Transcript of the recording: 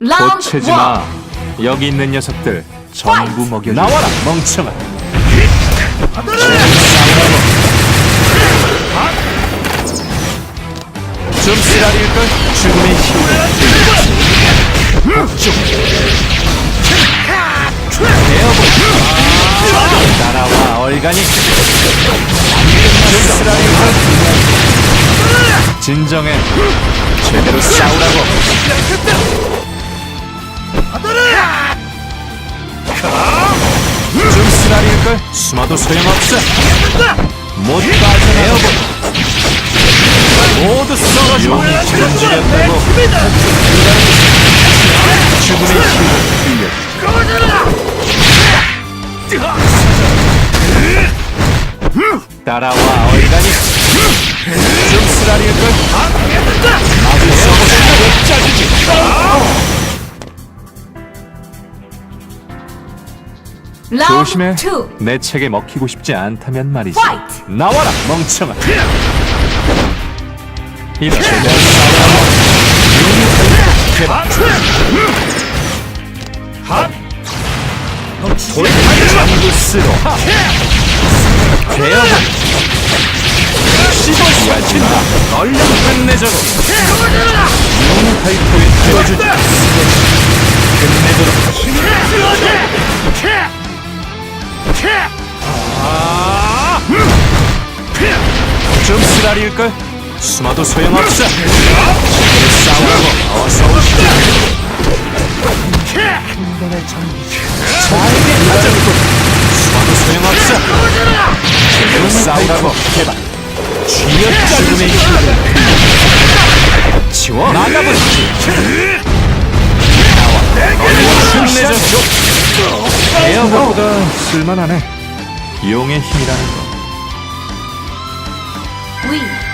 One. 마. 여기 있는 녀석들 전부 먹여. 나와라 멍청아 좀 쓰라릴걸? 죽음의 힘을 베어볼 따라와 얼간이 좀 쓰라릴걸? 진정해 제대로 싸우라고 걸? 숨어도 소용없어. 못 빠져나오고 모두 썰어줘 용이 굶주렸다고. 죽음의 힘을 빌려 따라와 얼간이. 좀 쓰라릴 걸 조심해 two. 내 책에 먹히고 싶지 않다면 말이지 Fight. 나와라 멍청아 이런 싸우라고 장구스로 베어볼 씹어야 친다 얼른 끝내자고 용 발톱에 태워주지 좀 쓰라릴걸? 숨어도 소용없어. 싸우라고 어서 오시죠 잘게 가자고 숨어도 소용없어. 싸우라고 해봐. 쥐어 죽음의 힘을 지워. 나가보시지. 나와. 얼른 끝내줘 에어보다 쓸만하네. 용의 힘이라는 거 We.